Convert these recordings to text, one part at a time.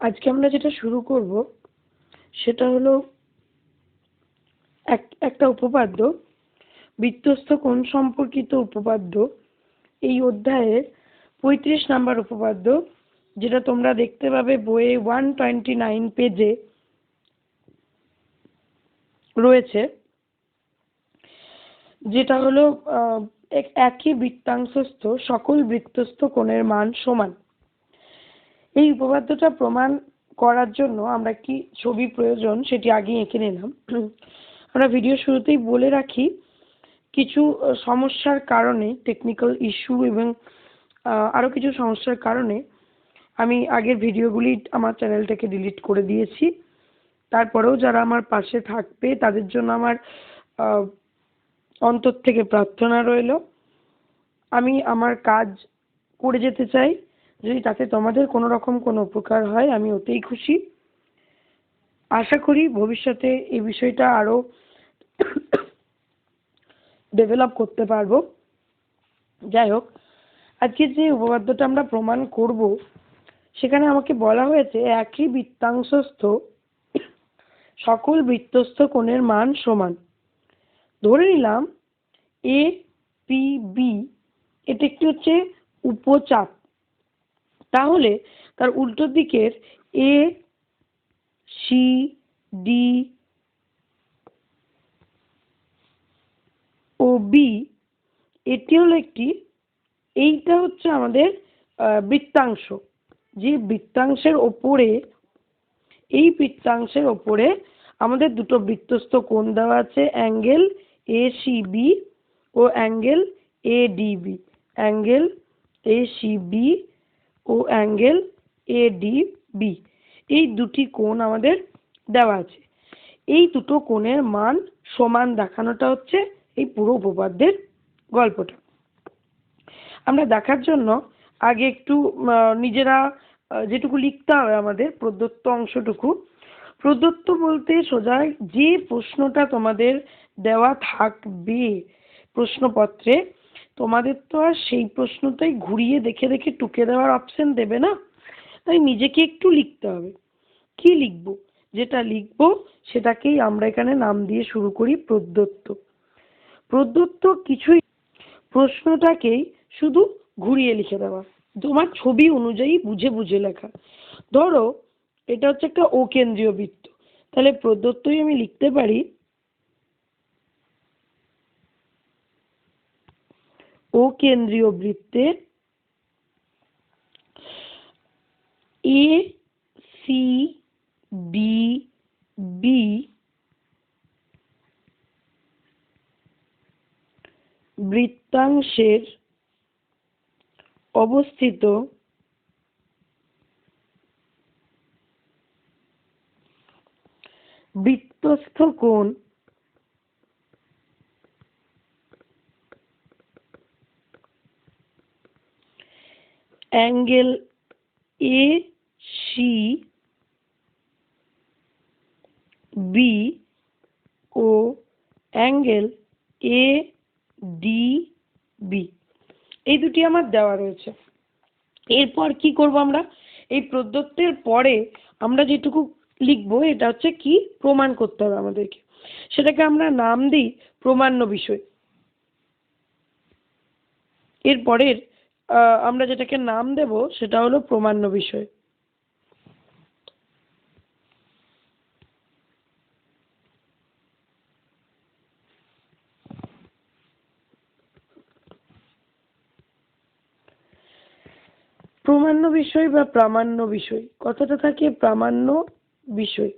আজকে আমরা যেটা শুরু করব, সেটা হলো এক, একটা উপপাদ্য। বৃত্তস্থ কোণ সম্পর্কিত উপপাদ্য। এই অধ্যায়ের পঁয়ত্রিশ নাম্বার উপপাদ্য, যেটা তোমরা দেখতে পাবে বইয়ে ওয়ান টোয়েন্টি নাইন পেজে রয়েছে। যেটা হলো একই বৃত্তাংশস্থ সকল বৃত্তস্থ কোণের মান সমান। এই উপপাদ্যটা প্রমাণ করার জন্য আমরা কি ছবি প্রয়োজন সেটি আগে এঁকে নিলাম। আমরা ভিডিও শুরুতেই বলে রাখি কিছু সমস্যার কারণে টেকনিক্যাল ইস্যু এবং আহ, আরও কিছু সমস্যার কারণে আমি আগের ভিডিওগুলি আমার চ্যানেল থেকে ডিলিট করে দিয়েছি। তারপরেও যারা আমার পাশে থাকবে তাদের জন্য আমার অন্তর থেকে প্রার্থনা রইল। আমি আমার কাজ করে যেতে চাই। যদি তাতে তোমাদের কোনো রকম কোনো উপকার হয়, আমি ওতেই খুশি। আশা করি ভবিষ্যতে এই বিষয়টা আরও ডেভেলপ করতে পারব। যাই হোক, আজকে যে উপপাদ্যটা আমরা প্রমাণ করব, সেখানে আমাকে বলা হয়েছে, একই বৃত্তাংশস্থ সকল বৃত্তস্থ কোণের মান সমান। ধরে নিলাম এ পি বি এটা একটি হচ্ছে উপচাপ। তাহলে তার উল্টো দিকের A C D O B এটি হলো একটি, এইটা হচ্ছে আমাদের বৃত্তাংশ। যে বৃত্তাংশের ওপরে, এই বৃত্তাংশের ওপরে আমাদের দুটো বৃত্তস্থ কোণ দেওয়া আছে, angle A C B O angle A D angle A C B ও অ্যাঙ্গেল এ ডি বি এই দুটি কোণ আমাদের দেওয়া আছে। এই দুটো কোণের মান সমান দেখানোটা হচ্ছে এই পুরো উপপাদ্যের গল্পটা। আমরা দেখার জন্য আগে একটু নিজেরা যেটুকু লিখতে হবে আমাদের প্রদত্ত অংশটুকু। প্রদত্ত বলতে সোজা যে প্রশ্নটা তোমাদের দেওয়া থাকবে প্রশ্নপত্রে তোমাদের তো আর সেই প্রশ্নটাই ঘুরিয়ে দেখে দেখে টুকে দেওয়ার অপশন দেবে না? তাই নিজেকে একটু লিখতে হবে। কি লিখব? যেটা লিখব, সেটাকেই আমরা এখানে নাম দিয়ে শুরু করি প্রদত্ত প্রদত্ত কিছুই প্রশ্নটাকেই শুধু ঘুরিয়ে লিখে দেওয়া। তোমার ছবি অনুযায়ী বুঝে বুঝে লেখা। ধরো, এটা হচ্ছে একটা অকেন্দ্রীয় বৃত্ত। তাহলে প্রদত্তই আমি লিখতে পারি অকেন্দ্রীয় বৃত্তে এ সি ডি বি বৃত্তাংশের অবস্থিত বৃত্তস্থ কোণ সি বি ও অ্যাঙ্গেল বি এই দুটি আমার দেওয়া রয়েছে। এরপর কি করব আমরা? এই প্রদত্তের পরে আমরা যেটুকু লিখব, এটা হচ্ছে কি? প্রমাণ করতে হবে আমাদেরকে। সেটাকে আমরা নাম দিই প্রমাণ্য বিষয়। এরপরের আমরা যেটাকে নাম দেব সেটা হলো প্রমাণ্য বিষয়। প্রামাণ্য বিষয় বা প্রামাণ্য বিষয়, কথাটা থাকে প্রামাণ্য বিষয়।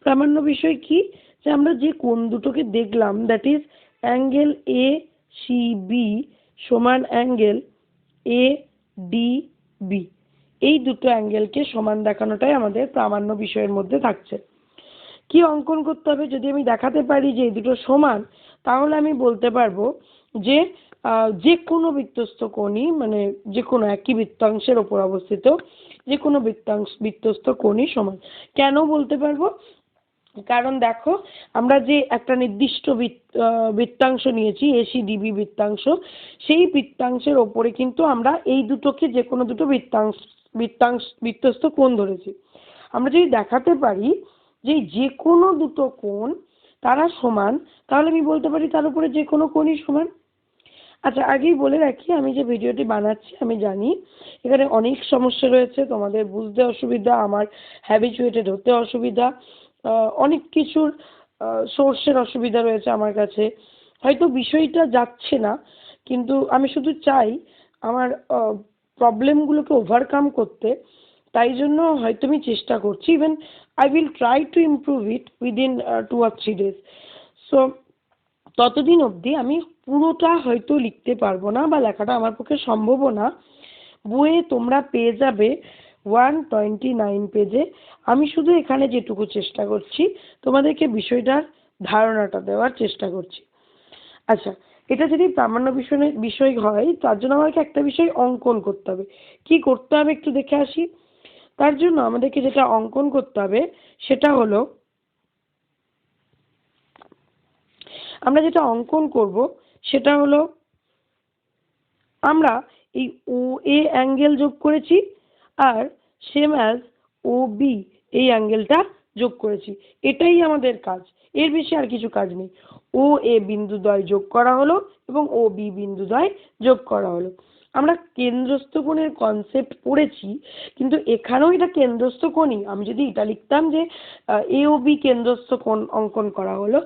প্রামাণ্য বিষয় কি? যে আমরা যে কোন দুটোকে দেখলাম that is angle A C B সমান অ্যাঙ্গেল এ ডি বি এই দুটো অ্যাঙ্গেলকে সমান দেখানোটাই আমাদের প্রামাণ্য বিষয়ের মধ্যে থাকছে। কি অঙ্কন করতে হবে যদি আমি দেখাতে পারি যে এই দুটো সমান, তাহলে আমি বলতে পারব যে যে কোনো বৃত্তস্থ কোণই মানে যে কোনো একই বৃত্তাংশের ওপর অবস্থিত, যে কোনো বৃত্তাংশ, বৃত্তস্থ কোণই সমান। কেন বলতে পারব? কারণ দেখো, আমরা যে একটা নির্দিষ্ট বৃত্তাংশ নিয়েছি এসি ডিবি বৃত্তাংশ, সেই বৃত্তাংশের ওপরে কিন্তু আমরা এই দুটোকে যে কোনো দুটো বৃত্তাংশ বৃত্তাংশ, বৃত্তস্থ কোণ ধরেছি। আমরা যদি দেখাতে পারি যে যে কোনো দুটো কোণ তারা সমান, তাহলে আমি বলতে পারি তার উপরে যে কোনো কোণই সমান। আচ্ছা আগেই বলে রাখি, আমি যে ভিডিওটি বানাচ্ছি, আমি জানি এখানে অনেক সমস্যা রয়েছে, তোমাদের বুঝতে অসুবিধা, আমার হ্যাবিচুয়েটেড হতে অসুবিধা। অনেক কিছুর সোর্সের অসুবিধা রয়েছে আমার কাছে। হয়তো বিষয়টা যাচ্ছে না, কিন্তু আমি শুধু চাই আমার প্রবলেমগুলোকে ওভারকাম করতে। তাই জন্য হয়তো আমি চেষ্টা করছি। Even I will try to improve it within two R three days so ততদিন অবধি আমি পুরোটা হয়তো লিখতে পারব না বা লেখাটা আমার পক্ষে সম্ভবও না। বইয়ে তোমরা পেয়ে যাবে। ওয়ান টোয়েন্টি নাইন পেজে আমি শুধু এখানে যেটুকু চেষ্টা করছি, তোমাদেরকে বিষয়টার ধারণাটা দেওয়ার চেষ্টা করছি। আচ্ছা এটা যদি প্রামাণ্য বিষয় বিষয় হয়, তার জন্য আমাকে একটা বিষয় অঙ্কন করতে হবে। কি করতে হবে একটু দেখে আসি। তার জন্য আমাদেরকে যেটা অঙ্কন করতে হবে, সেটা হলো, আমরা যেটা অঙ্কন করব, সেটা হলো, আমরা এই ও, এ অ্যাঙ্গেল যোগ করেছি আর সেম অ্যাজ ও বি এই অ্যাঙ্গেলটা যোগ করেছি। এটাই আমাদের কাজ। এর বেশি আর কিছু কাজ নেই। ও এ বিন্দুদ্বয় যোগ করা হলো এবং ও বি বিন্দুদ্বয় যোগ করা হলো। আমরা কেন্দ্রস্থ কোণের কনসেপ্ট পড়েছি, কিন্তু এখানেও এটা কেন্দ্রস্থ কোণই। আমি যদি এটা লিখতাম যে এ ও বি কেন্দ্রস্থ কোণ অঙ্কন করা হলো,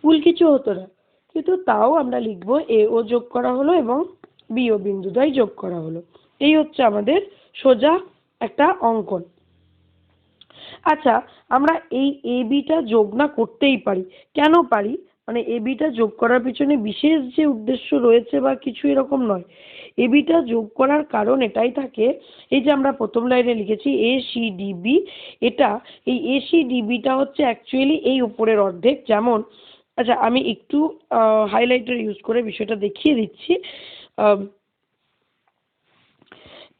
ভুল কিছু হতো না। কিন্তু তাও আমরা লিখব এ ও যোগ করা হলো এবং বি ও বিন্দুদ্বয় যোগ করা হলো। এই হচ্ছে আমাদের সোজা একটা অঙ্কন। আচ্ছা আমরা এই এ বিটা যোগ না করতেই পারি। কেন পারি? মানে এ বিটা যোগ করার পিছনে বিশেষ যে উদ্দেশ্য রয়েছে বা কিছু এরকম নয়। এ বিটা যোগ করার কারণ এটাই থাকে, এই যে আমরা প্রথম লাইনে লিখেছি এ সি ডি বি এটা এই এ সি ডি বিটা হচ্ছে অ্যাকচুয়ালি এই উপরের অর্ধেক। যেমন আচ্ছা আমি একটু হাইলাইটার ইউজ করে বিষয়টা দেখিয়ে দিচ্ছি।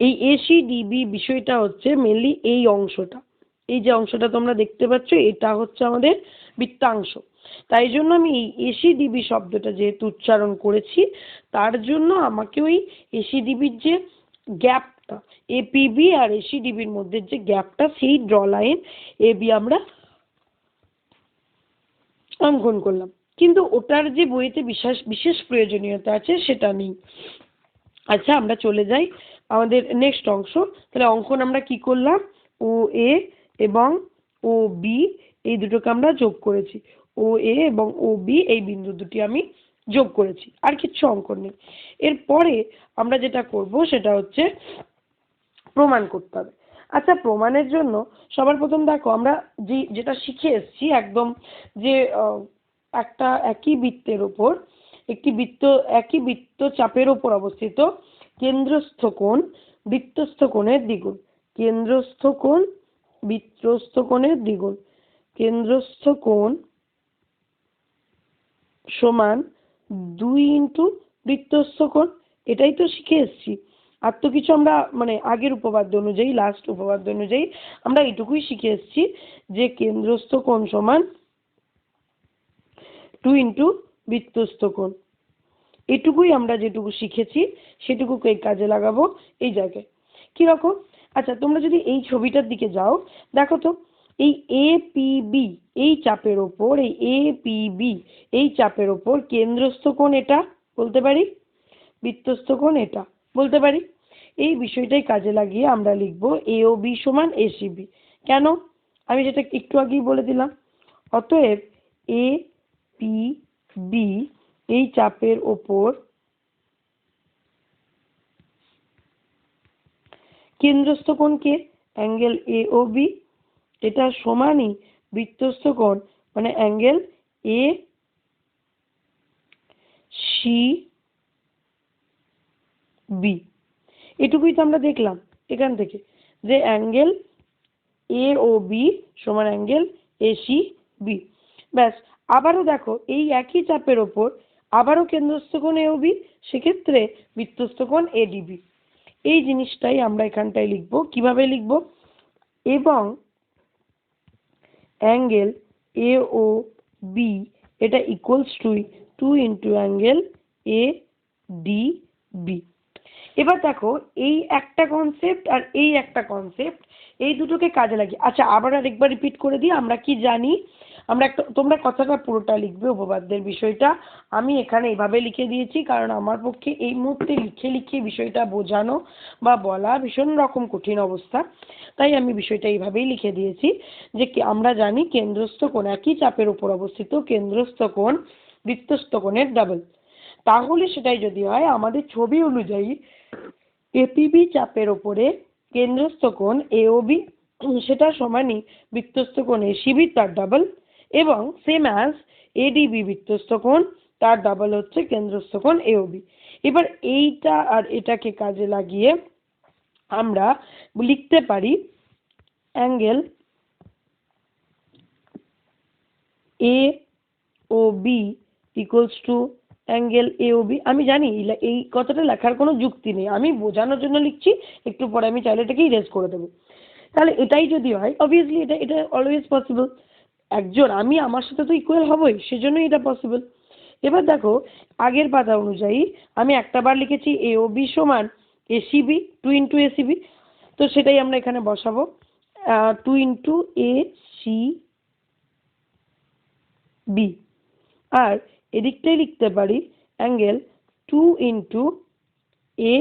এই এসি ডিবি বিষয়টা হচ্ছে মেনলি এই অংশটা। এই যে অংশটা তোমরা দেখতে পাচ্ছ, এটা হচ্ছে আমাদের বৃত্তাংশ। তাই জন্য আমি এই এসি ডিবি শব্দটা যেহেতু উচ্চারণ করেছি, তার জন্য আমাকে ওই এসি ডিবির যে গ্যাপটা এপিবি আর এসি ডিবির মধ্যে যে গ্যাপটা, সেই ড্র লাইন এ বি আমরা অঙ্কন করলাম। কিন্তু ওটার যে বইতে বিশেষ বিশেষ প্রয়োজনীয়তা আছে, সেটা নেই। আচ্ছা আমরা চলে যাই আমাদের নেক্সট অংশ। তাহলে অঙ্কন আমরা কি করলাম? ও, এ এবং ও, বি, এই দুটোকে আমরা যোগ করেছি। ও, এ এবং ও, বি, এই বিন্দু দুটি আমি যোগ করেছি, আর কিচ্ছু অঙ্কন নেই। এরপরে আমরা যেটা করব সেটা হচ্ছে প্রমাণ করতে হবে। আচ্ছা প্রমাণের জন্য সবার প্রথম দেখো, আমরা যে, যেটা শিখে এসেছি একদম যে একটা একই বৃত্তের ওপর একটি বৃত্ত, একই বৃত্ত চাপের ওপর অবস্থিত কেন্দ্রস্থ কোণ বৃত্তস্থ কোণের দ্বিগুণ। কেন্দ্রস্থ কোণ বৃত্তস্থ কোণের দ্বিগুণ। কেন্দ্রস্থ কোণ সমান দুই ইন্টু বৃত্তস্থ কোণ। এটাই তো শিখে এসেছি। আর তো কিছু আমরা মানে আগের উপপাদ্য অনুযায়ী লাস্ট উপপাদ্য অনুযায়ী আমরা এটুকুই শিখে এসেছি যে কেন্দ্রস্থ কোণ সমান টু ইন্টু বৃত্তস্থ কোণ। এটুকুই আমরা যেটুকু শিখেছি, সেটুকুকে কাজে লাগাবো এই জায়গায়। কীরকম? আচ্ছা তোমরা যদি এই ছবিটার দিকে যাও, দেখো তো, এই এ এই চাপের ওপর, এই এ পি বি এই চাপের ওপর কেন্দ্রস্থ কোণ এটা, বলতে পারি? বৃত্তস্থ কোণ এটা, বলতে পারি? এই বিষয়টাই কাজে লাগিয়ে আমরা লিখব এ ও বি সমান এসিবি কেন? আমি যেটা একটু আগেই বলে দিলাম। অতএব এ পি বি এই চাপের ওপর কেন্দ্রস্থ কোণকে এ ও এটা সমানই বৃত্তস্থ কোণ মানে সি বি এটুকুই তো আমরা দেখলাম এখান থেকে, যে ও বি সমান এসি বি ব্যাস, আবারও দেখো এই একই চাপের ওপর আবারও কেন্দ্রস্থ কোণ বি সেক্ষেত্রে বৃত্তস্থ কোণ এডিবি এই জিনিসটাই আমরা এখানটায় লিখব। কীভাবে লিখব? এবং অ্যাঙ্গেল এ ও বি এটা equals to two into angle A D B এবার দেখো, এই একটা কনসেপ্ট আর এই একটা কনসেপ্ট এই দুটোকে কাজে লাগি আচ্ছা আবার আরেকবার রিপিট করে দিই, আমরা কি জানি? আমরা একটা, তোমরা কথাটা পুরোটা লিখবে উপপাদ্যের বিষয়টা। আমি এখানে এভাবে লিখে দিয়েছি, কারণ আমার পক্ষে এই মুহূর্তে লিখে লিখে বিষয়টা বোঝানো বা বলা ভীষণ রকম কঠিন অবস্থা। তাই আমি বিষয়টা এইভাবেই লিখে দিয়েছি যে আমরা জানি কেন্দ্রস্থ কোণ একই চাপের উপর অবস্থিত, কেন্দ্রস্থ কোণ বৃত্তস্থ কোণের ডাবল তাহলে সেটাই যদি হয়, আমাদের ছবি অনুযায়ী এপিবি চাপের ওপরে কেন্দ্রস্থ কোণ এওবি সেটা সমানই বৃত্তস্থ কোণ এসিবি তার ডাবল এবং সেম অ্যাজ এডিবি বৃত্তস্থ কোণ, তার ডাবল হচ্ছে কেন্দ্রস্থ কোণ এওবি এবার এইটা আর এটাকে কাজে লাগিয়ে আমরা লিখতে পারি angle A O B equals to angle A O B আমি জানি এই কথাটা লেখার কোনো যুক্তি নেই। আমি বোঝানোর জন্য লিখছি, একটু পরে আমি চাইলে এটাকে ইরেজ করে দেবো। তাহলে এটাই যদি হয় অবভিয়াসলি এটা এটা অলওয়েজ পসিবল একজন, আমি আমার সাথে তো ইকুয়াল হবই, সেজন্যই এটা পসিবল এবার দেখো, আগের পাতা অনুযায়ী আমি একটা বার লিখেছি এ ও বি সমান A C B two into A C B তো সেটাই আমরা এখানে বসাবো। Two into A C B আর এদিকটাই লিখতে পারি angle two into A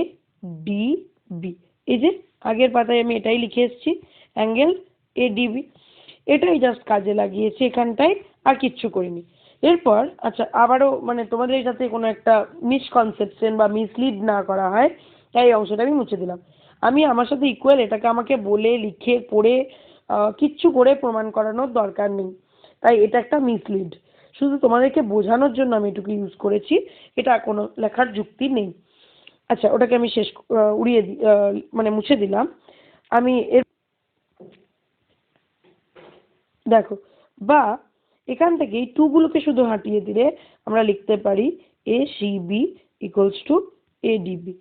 D B এই যে, আগের পাতায় আমি এটাই লিখে এসেছি অ্যাঙ্গেল এ ডিবি এটাই জাস্ট কাজে লাগিয়েছি এখানটায়, আর কিচ্ছু করিনি। এরপর আচ্ছা আবারও মানে তোমাদের যাতে কোনো একটা মিসকনসেপশন বা মিসলিড না করা হয়, তাই এই অংশটা আমি মুছে দিলাম। আমি আমার সাথে ইকুয়াল এটাকে আমাকে বলে, লিখে, পড়ে কিচ্ছু করে প্রমাণ করানোর দরকার নেই। তাই এটা একটা মিসলিড শুধু তোমাদেরকে বোঝানোর জন্য আমি এটুকু ইউজ করেছি, এটা কোনো লেখার যুক্তি নেই। আচ্ছা ওটাকে আমি শেষ উড়িয়ে মানে মুছে দিলাম। আমি এর বা এখান থেকে এই টু গুলোকে শুধু হাঁটিয়ে দিলে আমরা লিখতে পারি A C B equals to A D B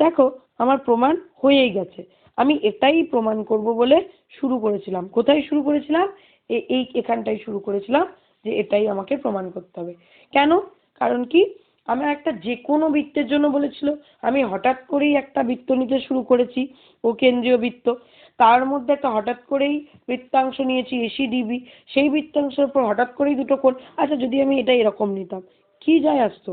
দেখো, আমার প্রমাণ হয়েই গেছে। আমি এটাই প্রমাণ করব বলে শুরু করেছিলাম। কোথায় শুরু করেছিলাম? এই এখানটাই শুরু করেছিলাম যে এটাই আমাকে প্রমাণ করতে হবে। কেন? কারণ কি? আমার একটা যে কোনো বৃত্তের জন্য বলেছিল। আমি হঠাৎ করেই একটা বৃত্ত নিতে শুরু করেছি। ও কেন্দ্রীয় বৃত্ত। তার মধ্যে একটা হঠাৎ করেই বৃত্তাংশ নিয়েছি এসি ডিবি সেই বৃত্তাংশের উপর হঠাৎ করেই দুটো কোণ। আচ্ছা যদি আমি এটা এরকম নিতাম, কি যায় আসতো?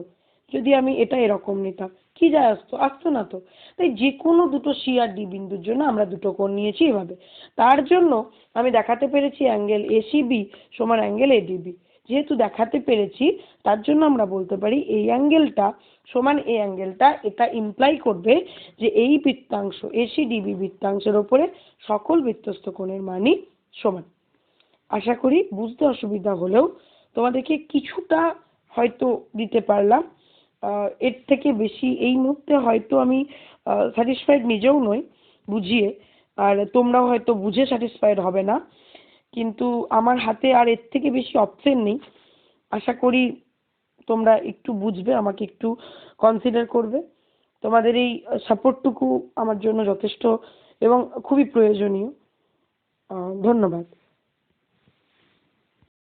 যদি আমি এটা এরকম নিতাম, কি যায় আসতো? আসতো না তো। তাই যে কোনো দুটো সি আর ডি বিন্দুর জন্য আমরা দুটো কোণ নিয়েছি এভাবে। তার জন্য আমি দেখাতে পেরেছি অ্যাঙ্গেল এসিবি সমান অ্যাঙ্গেল এডিবি যেহেতু দেখাতে পেরেছি, তার জন্য আমরা বলতে পারি এই অ্যাঙ্গেলটা সমান এই অ্যাঙ্গেলটা, এটা ইমপ্লাই করবে যে এই বৃত্তাংশ এসি ডিবি বৃত্তাংশের ওপরে সকল বৃত্তস্থ কোণের মানই সমান। আশা করি বুঝতে অসুবিধা হলেও তোমাদেরকে কিছুটা হয়তো দিতে পারলাম। এর থেকে বেশি এই মুহূর্তে হয়তো আমি স্যাটিসফাইড নিজেও নই, বুঝিয়ে, আর তোমরাও হয়তো বুঝে স্যাটিসফাইড হবে না। কিন্তু আমার হাতে আর এর থেকে বেশি অপশন নেই। আশা করি তোমরা একটু বুঝবে, আমাকে একটু কনসিডার করবে। তোমাদের এই সাপোর্টটুকু আমার জন্য যথেষ্ট এবং খুবই প্রয়োজনীয়। ধন্যবাদ।